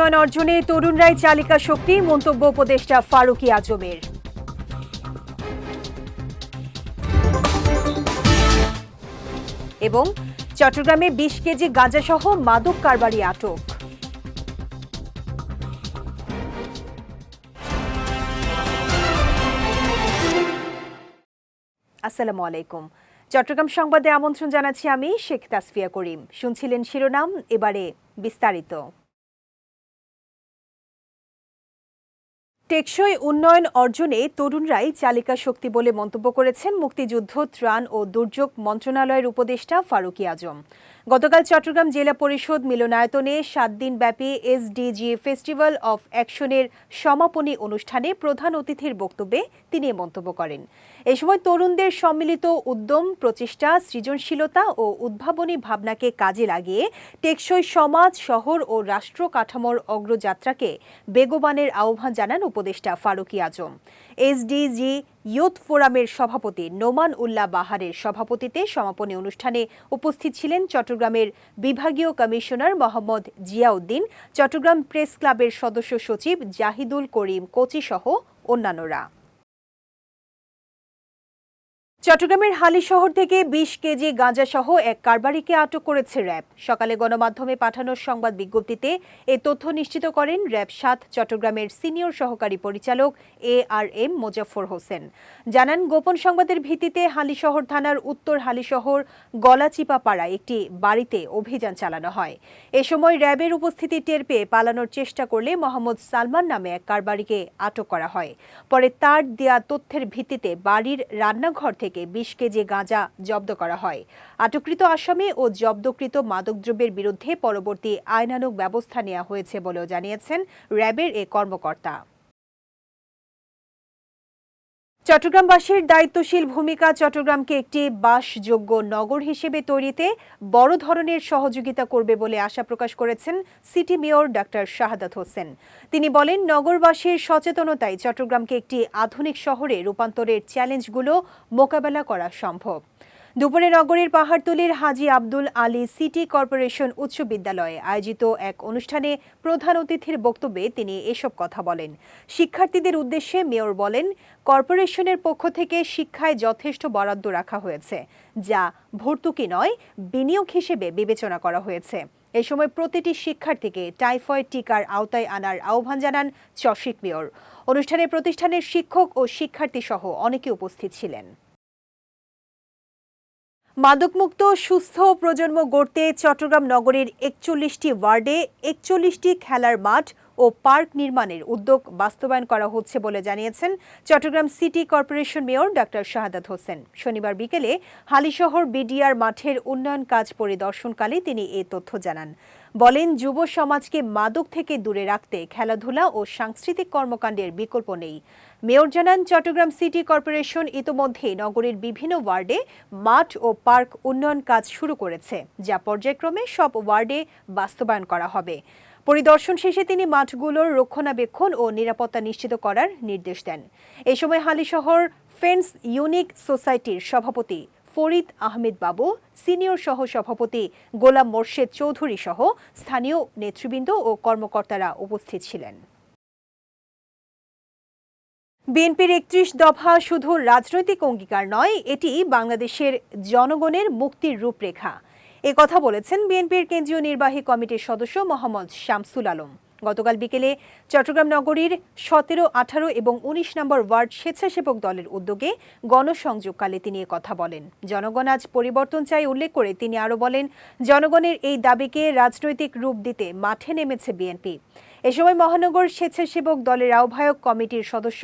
উন্নয়ন অর্জনে তরুণরাই চালিকা শক্তি, মন্তব্য উপদেষ্টা ফারুকি আজমের। এবং চট্টগ্রামে বিশ কেজি গাঁজাসহ মাদক কারবারি আটক। আসসালামু আলাইকুম। চট্টগ্রাম সংবাদে আমন্ত্রণ জানাচ্ছি আমি শেখ তাসফিয়া করিম। শুনছিলেন শিরোনাম, এবারে বিস্তারিত। টেকসই উন্নয়ন অর্জনে তরুণরাই চালিকা শক্তি বলে মন্তব্য করেছেন মুক্তিযুদ্ধ, ত্রাণ ও দুর্যোগ মন্ত্রণালয়ের উপদেষ্টা ফারুকি আজম। গতকাল চট্টগ্রাম জেলা পরিষদ মিলনায়তনে সাত দিনব্যাপী এসডিজি ফেস্টিভ্যাল অফ অ্যাকশনের সমাপনী অনুষ্ঠানে প্রধান অতিথির বক্তব্যে তিনি মন্তব্য করেন। এ সময় তরুণদের সম্মিলিত উদ্যম, প্রচেষ্টা, সৃজনশীলতা ও উদ্ভাবনী ভাবনাকে কাজে লাগিয়ে টেকসই সমাজ, শহর ও রাষ্ট্র কাঠামোর অগ্রযাত্রাকে বেগবানের আহ্বান জানান উপদেষ্টা ফারুকি আজম। এসডিজি ইয়ুথ ফোরামের সভাপতি নোমান উল্লাহ বাহারের সভাপতিতে সমাপনী অনুষ্ঠানে উপস্থিত ছিলেন চট্টগ্রামের বিভাগীয় কমিশনার মোহাম্মদ জিয়াউদ্দিন, চট্টগ্রাম প্রেস ক্লাবের সদস্য সচিব জাহিদুল করিম কোচি সহ অন্যান্যরা। চট্টগ্রামের হালি শহর থেকে বিশ কেজি গাঁজা সহ এক কারবারিকে আটক করেছে র্যাব। সকালে গণমাধ্যমে পাঠানো সংবাদ বিজ্ঞপ্তিতে এ তথ্য নিশ্চিত করেন র্যাব সাত চট্টগ্রামের সিনিয়র সহকারী পরিচালক A R M Mozaffar Hossain. জানান, গোপন সংবাদের ভিত্তিতে হালিশহর থানার উত্তর হালিশহর গলাচিপা পাড়ায় একটি বাড়িতে অভিযান চালানো হয়। এ সময় র্যাবের উপস্থিতি টের পেয়ে পালানোর চেষ্টা করলে মোহাম্মদ সালমান নামে এক কারবারিকে আটক করা হয়। পরে তার দেয়া তথ্যের ভিত্তিতে বাড়ির রান্নাঘর থেকে বিশ কেজি গাঁজা জব্দ করা হয়। আটককৃত আসামি ও জব্দকৃত মাদকদ্রব্যের বিরুদ্ধে পরবর্তী আইনানুগ ব্যবস্থা নেওয়া হয়েছে বলেও জানিয়েছেন র্যাবের এ কর্মকর্তা। চট্টগ্রামবাসীর দায়িত্বশীল ভূমিকা চট্টগ্রামকে একটি বাসযোগ্য নগর হিসেবে তৈরিতে বড় ধরনের সহযোগিতা করবে বলে আশা প্রকাশ করেছেন city mayor doctor Shahadat Hossain. তিনি বলেন, নগরবাসীর সচেতনতায় চট্টগ্রামকে একটি আধুনিক শহরে রূপান্তরের চ্যালেঞ্জগুলো মোকাবেলা করা সম্ভব। দুপুরে নগরীর পাহাড়তলির হাজি আব্দুল আলী সিটি কর্পোরেশন উচ্চ বিদ্যালয়ে আয়োজিত এক অনুষ্ঠানে প্রধান অতিথির বক্তব্যে তিনি এসব কথা বলেন। শিক্ষার্থীদের উদ্দেশ্যে মেয়র বলেন, কর্পোরেশনের পক্ষ থেকে শিক্ষায় যথেষ্ট বরাদ্দ রাখা হয়েছে, যা ভর্তুকি নয়, বিনিয়োগ হিসেবে বিবেচনা করা হয়েছে। এ সময় প্রতিটি শিক্ষার্থীকে টাইফয়েড টিকার আওতায় আনার আহ্বান জানান চশিক মেয়র। অনুষ্ঠানে প্রতিষ্ঠানের শিক্ষক ও শিক্ষার্থী সহ অনেকে উপস্থিত ছিলেন। মাদকমুক্ত সুস্থ প্রজন্ম গড়তে চট্টগ্রাম নগরের একচল্লিশটি ওয়ার্ডে একচল্লিশটি খেলার মাঠ ও পার্ক নির্মাণের উদ্যোগ বাস্তবায়ন করা হচ্ছে বলে জানিয়েছেন Chattogram city corporation mayor doctor Shahadat Hossain. শনিবার বিকেলে হালিশহর বিডিআর মাঠের উন্নয়ন কাজ পরিদর্শনকালে তিনি এ তথ্য জানান। বলেন, যুব সমাজকে মাদক থেকে দূরে রাখতে খেলাধুলা ও সাংস্কৃতিক কর্মকাণ্ডের বিকল্প নেই। মেয়র জানান, চট্টগ্রাম সিটি কর্পোরেশন ইতোমধ্যে নগরের বিভিন্ন ওয়ার্ডে মাঠ ও পার্ক উন্নয়ন কাজ শুরু করেছে, যা পর্যায়ক্রমে সব ওয়ার্ডে বাস্তবায়ন করা হবে। পরিদর্শন শেষে তিনি মাঠগুলোর রক্ষণাবেক্ষণ ও নিরাপত্তা নিশ্চিত করার নির্দেশ দেন। এ সময় হালিশহর ফেন্স ইউনিক সোসাইটির সভাপতি ফরিদ আহমেদ বাবু, সিনিয়র সহ সভাপতি গোলাম মোর্শেদ চৌধুরী সহ স্থানীয় নেতৃবৃন্দ ও কর্মকর্তারা উপস্থিত ছিলেন। বিএনপির একত্রিশ দফা শুধু রাজনৈতিক অঙ্গীকার নয়, এটি বাংলাদেশের জনগণের মুক্তির রূপরেখা। এ কথা বলেছেন বিএনপির কেন্দ্রীয় নির্বাহী কমিটির সদস্য মোহাম্মদ শামসুল আলম। গতকাল বিকেলে চট্টগ্রাম নগরীর সতেরো, আঠারো এবং উনিশ নম্বর ওয়ার্ড স্বেচ্ছাসেবক দলের উদ্যোগে গণসংযোগকালে তিনি কথা বলেন। জনগণ আজ পরিবর্তন চাই উল্লেখ করে তিনি আরও বলেন, জনগণের এই দাবিকে রাজনৈতিক রূপ দিতে মাঠে নেমেছে বিএনপি। এ সময় মহানগর স্বেচ্ছাসেবক দলের আহ্বায়ক কমিটির সদস্য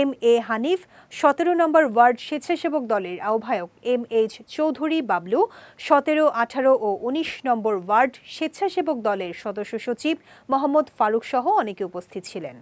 এম এ হানিফ, সতেরো নম্বর ওয়ার্ড স্বেচ্ছাসেবক দলের আহ্বায়ক এম এইচ চৌধুরী বাবলু, সতেরো, আঠারো ও উনিশ নম্বর ওয়ার্ড স্বেচ্ছাসেবক দলের সদস্য সচিব মোহাম্মদ ফারুক সহ অনেকে উপস্থিত ছিলেন।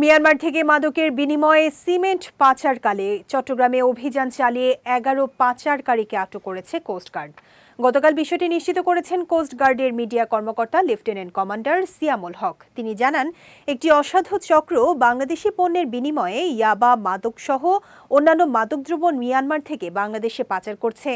মিয়ানমার থেকে মাদকের বিনিময়ে সিমেন্ট পাচারকালে চট্টগ্রামে অভিযান চালিয়ে এগারো পাচারকারীকে আটক করেছে কোস্টগার্ড গতকাল বিষয়টি নিশ্চিত করেছেন কোস্টগার্ডের মিডিয়া কর্মকর্তা লেফটেন্যান্ট কমান্ডার সিয়ামুল হক। তিনি জানান, একটি অসাধু চক্র বাংলাদেশি পণ্যের বিনিময়ে ইয়াবা মাদকসহ অন্যান্য মাদকদ্রব্য মিয়ানমার থেকে বাংলাদেশে পাচার করছে।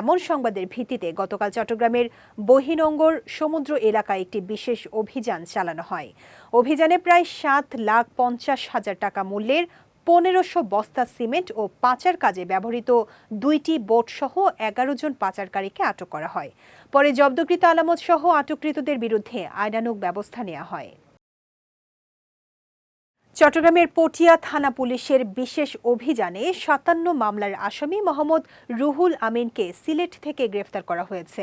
এমন সংবাদের ভিত্তিতে গতকাল চট্টগ্রামের বহিনঙ্গর সমুদ্র এলাকায় একটি বিশেষ অভিযান চালানো হয়। অভিযানে প্রায় সাত লাখ পঞ্চাশ হাজার টাকা মূল্যের পনেরোশো বস্তা সিমেন্ট ও পাচার কাজে ব্যবহৃত দুইটি বোট সহ এগারো জন পাচারকারীকে আটক করা হয়। পরে জব্দকৃত আলামত সহ আটককৃতদের বিরুদ্ধে আইনানুক ব্যবস্থা নেওয়া হয়। চট্টগ্রামের পটিয়া থানা পুলিশের বিশেষ অভিযানে সাতান্ন মামলার আসামি মোহাম্মদ রুহুল আমিনকে সিলেট থেকে গ্রেফতার করা হয়েছে।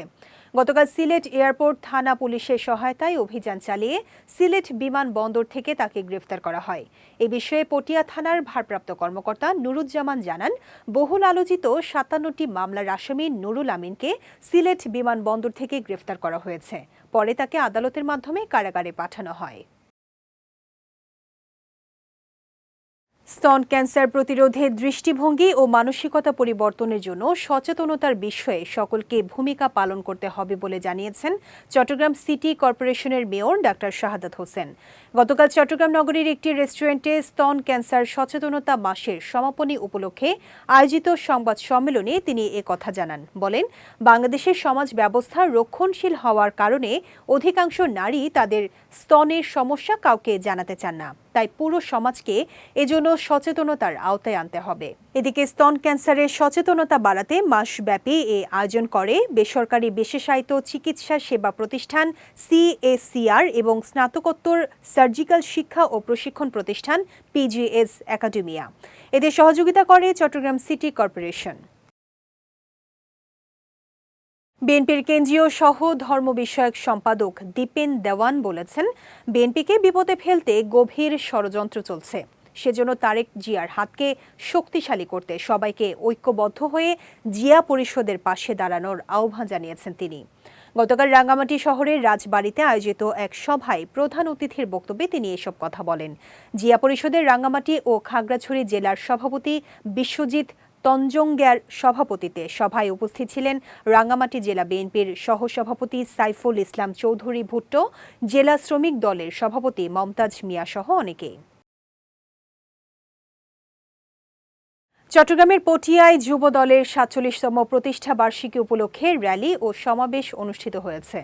গতকাল সিলেট এয়ারপোর্ট থানা পুলিশের সহায়তায় অভিযান চালিয়ে সিলেট বিমানবন্দর থেকে তাকে গ্রেফতার করা হয়। এ বিষয়ে পটিয়া থানার ভারপ্রাপ্ত কর্মকর্তা নুরুজ্জামান জানান, বহুল আলোচিত সাতান্নটি মামলার আসামি নুরুল আমিনকে সিলেট বিমানবন্দর থেকে গ্রেফতার করা হয়েছে। পরে তাকে আদালতের মাধ্যমে কারাগারে পাঠানো হয়। স্তন ক্যান্সার প্রতিরোধে দৃষ্টিভঙ্গি ও মানসিকতা পরিবর্তনের জন্য সচেতনতার বিষয়ে সকলকে ভূমিকা পালন করতে হবে বলে জানিয়েছেন চট্টগ্রাম সিটি কর্পোরেশনের মেয়র ডাক্তার শাহাদাত হোসেন। গতকাল চট্টগ্রাম নগরীর একটি রেস্টুরেন্টে স্তন ক্যান্সার সচেতনতা মাসের সমাপনী উপলক্ষে আয়োজিত সংবাদ সম্মেলনে তিনি এ কথা জানান। বলেন, বাংলাদেশের সমাজ ব্যবস্থা রক্ষণশীল হওয়ার কারণে অধিকাংশ নারী তাদের স্তনের সমস্যা কাউকে জানাতে চান না। তাই পুরো সমাজকে এজন্য সচেতনতার আওতায় আনতে হবে। এদিকে স্তন ক্যান্সারের সচেতনতা বাড়াতে মাসব্যাপী এ আয়োজন করে বেসরকারি বিশেষায়িত চিকিৎসা সেবা প্রতিষ্ঠান সিএসিআর এবং স্নাতকোত্তর সার্জিক্যাল শিক্ষা ও প্রশিক্ষণ প্রতিষ্ঠান পিজিএস একাডেমিয়া। এতে সহযোগিতা করে চট্টগ্রাম সিটি কর্পোরেশন। বিএনপির কেন্দ্রীয় সহ ধর্ম বিষয়ক সম্পাদক দীপেন দেওয়ান বলেছেন, বিএনপিকে বিপদে ফেলতে গভীর ষড়যন্ত্র চলছে। সেজন্য তারেক জিয়ার হাতকে শক্তিশালী করতে সবাইকে ঐক্যবদ্ধ হয়ে জিয়া পরিষদের পাশে দাঁড়ানোর আহ্বান জানিয়েছেন তিনি। গতকাল রাঙ্গামাটি শহরের রাজবাড়িতে আয়োজিত এক সভায় প্রধান অতিথির বক্তব্যে তিনি এসব কথা বলেন। জিয়া পরিষদের রাঙ্গামাটি ও খাগড়াছড়ি জেলার সভাপতি বিশ্বজিৎ তঞ্জঙ্গ্যার সভাপতিতে সভায় উপস্থিত ছিলেন রাঙ্গামাটি জেলা বিএনপির সহসভাপতি সাইফুল ইসলাম চৌধুরী ভুট্টো, জেলা শ্রমিক দলের সভাপতি মমতাজ মিয়া সহ অনেকেই। চট্টগ্রামের পটিয়ায় যুব দলের সাতচল্লিশতম প্রতিষ্ঠা বার্ষিকী উপলক্ষে র্যালি ও সমাবেশ অনুষ্ঠিত হয়েছে।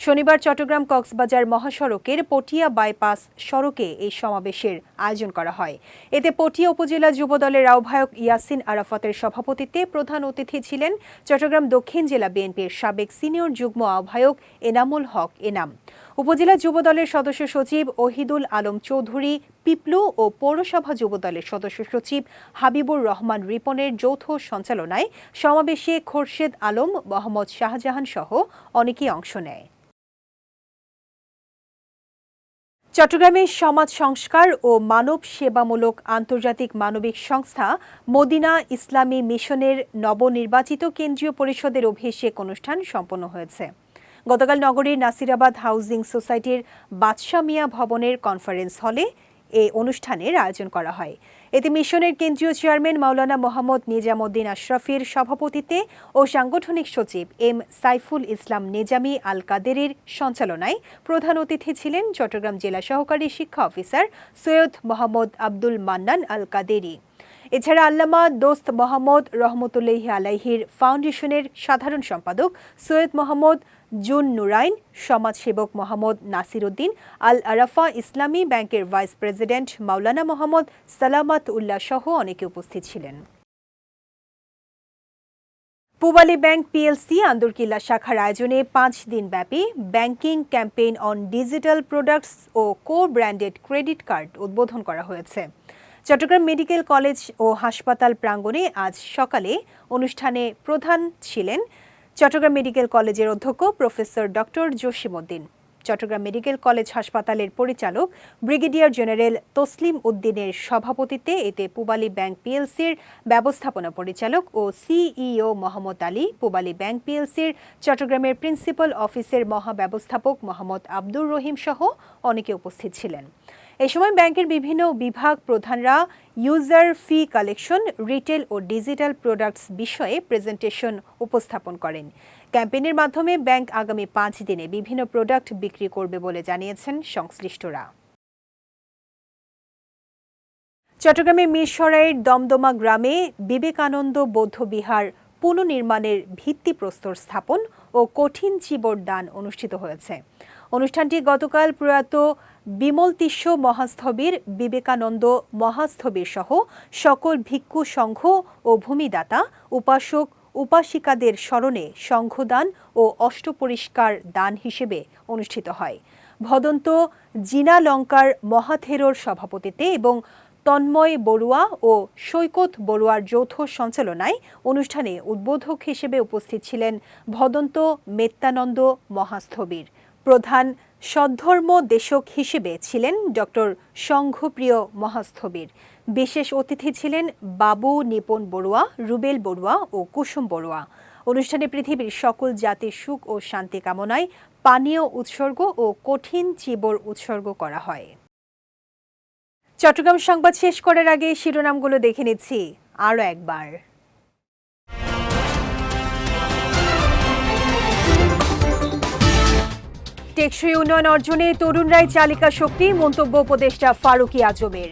শনিবার চট্টগ্রাম কক্সবাজার মহাসড়কের পটিয়া বাইপাস সড়কে এই সমাবেশের আয়োজন করা হয়। এতে পটিয়া উপজেলা যুব দলের আহ্বায়ক ইয়াসিন আরাফাতের সভাপতিত্বে প্রধান অতিথি ছিলেন চট্টগ্রাম দক্ষিণ জেলা বিএনপির সাবেক সিনিয়র যুগ্ম আহ্বায়ক এনামুল হক এনাম। উপজেলা যুবদলের সদস্য সচিব ওহিদুল আলম চৌধুরী, পিপলু ও পৌরসভা যুবদলের সদস্য সচিব হাবিবুর রহমান রিপনের যৌথ সঞ্চালনায় সমাবেশে খোরশেদ আলম, মোহাম্মদ শাহজাহান সহ অনেকেই অংশ নেয়। চট্টগ্রামে সমাজ সংস্কার ও মানব সেবামূলক আন্তর্জাতিক মানবিক সংস্থা মদিনা ইসলামী মিশনের নবনির্বাচিত কেন্দ্রীয় পরিষদের অভিষেক অনুষ্ঠান সম্পন্ন হয়েছে। গতকাল নগরীর নাসিরাবাদ হাউজিং সোসাইটির বাদশাহ মিয়া ভবনের কনফারেন্স হলে এ অনুষ্ঠানের আয়োজন করা হয়। এতে মিশনের কেন্দ্রীয় চেয়ারম্যান মাওলানা মোহাম্মদ নিজামুদ্দিন আশরাফির সভাপতিত্বে ও সাংগঠনিক সচিব এম সাইফুল ইসলাম নেজামি আল কাদেরের সঞ্চালনায় প্রধান অতিথি ছিলেন চট্টগ্রাম জেলা সহকারী শিক্ষা অফিসার সৈয়দ মোহাম্মদ আব্দুল মান্নান আল কাদেরি এছাড়া আল্লামা দোস্ত মোহাম্মদ রহমতুল্লাহ আলাইহির ফাউন্ডেশনের সাধারণ সম্পাদক সৈয়দ মোহাম্মদ জুন নুরাইন, সমাজসেবক মোহাম্মদ নাসির উদ্দিন আল আরাফা ইসলামী ব্যাংকের ভাইস প্রেসিডেন্ট মাওলানা মোহাম্মদ সালামাত উল্লাহ সহ অনেকে উপস্থিত ছিলেন। পূবালী ব্যাংক পিএলসি আন্দরকিল্লা শাখার আয়োজনে পাঁচ দিন ব্যাপী banking campaign on digital products O co branded credit card উদ্বোধন করা হয়েছে। চট্টগ্রাম মেডিকেল কলেজ ও হাসপাতাল প্রাঙ্গণে আজ সকালে অনুষ্ঠানে প্রধান ছিলেন চট্টগ্রাম মেডিকেল কলেজের অধ্যক্ষ professor doctor Jasimuddin. Chattogram medical college হাসপাতালের পরিচালক ব্রিগেডিয়ার জেনারেল তসলিম উদ্দিনের সভাপতিত্বে এতে পুবালী ব্যাংক পিএলসির ব্যবস্থাপনা পরিচালক ও সিইও মোহাম্মদ আলী, পুবালী ব্যাংক পিএলসির চট্টগ্রামের প্রিন্সিপাল অফিসের মহাব্যবস্থাপক মোহাম্মদ আব্দুর রহিম সহ অনেকে উপস্থিত ছিলেন। এ সময় ব্যাংকের বিভিন্ন বিভাগ প্রধানরা ইউজার ফি কালেকশন রিটেল ও ডিজিটাল প্রোডাক্টস বিষয়ে প্রেজেন্টেশন উপস্থাপন করেন। ক্যাম্পেইনের মাধ্যমে ব্যাংক আগামী পাঁচ দিনে বিভিন্ন প্রোডাক্ট বিক্রি করবে বলে জানিয়েছেন সংশ্লিষ্টরা। চট্টগ্রামের মিরসরাইয়ের দমদমা গ্রামে বিবেকানন্দ বৌদ্ধবিহার পুনর্নির্মাণের ভিত্তিপ্রস্তর স্থাপন ও কঠিন চিবর দান অনুষ্ঠিত হয়েছে। অনুষ্ঠানটি গতকাল প্রয়াত বিমল তিস্য মহাস্থবির বিবেকানন্দ মহাস্থবির সহ সকল ভিক্ষু সংঘ ও ভূমিদাতা, উপাসক, উপাসিকাদের স্মরণে সংঘদান ও অষ্টপরিষ্কার দান হিসেবে অনুষ্ঠিত হয়। ভদন্ত জিনালঙ্কার মহাথেরোর সভাপতিত্বে এবং তন্ময় বড়ুয়া ও সৈকত বড়ুয়ার যৌথ সঞ্চালনায় অনুষ্ঠানে উদ্বোধক হিসেবে উপস্থিত ছিলেন ভদন্ত মেত্তানন্দ মহাস্থবির। প্রধান সদ্ধর্ম দেশক হিসেবে ছিলেন ডক্টর সংঘপ্রিয় মহাস্থবির। বিশেষ অতিথি ছিলেন বাবু নিপন বড়ুয়া, রুবেল বড়ুয়া ও কুসুম বড়ুয়া। অনুষ্ঠানে পৃথিবীর সকল জাতির সুখ ও শান্তি কামনায় পানীয় উৎসর্গ ও কঠিন চিবর উৎসর্গ করা হয়। চট্টগ্রাম সংবাদ শেষ করার আগে শিরোনামগুলো দেখে নিচ্ছি। আরও একবার। টেকসই উন্নয়ন অর্জনে তরুণরাই চালিকা শক্তি, মন্তব্য উপদেষ্টা ফারুকি আজমের।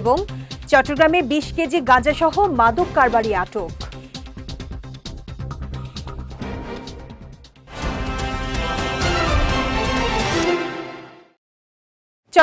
এবং চট্টগ্রামে বিশ কেজি গাঁজাসহ মাদক কারবারি আটক।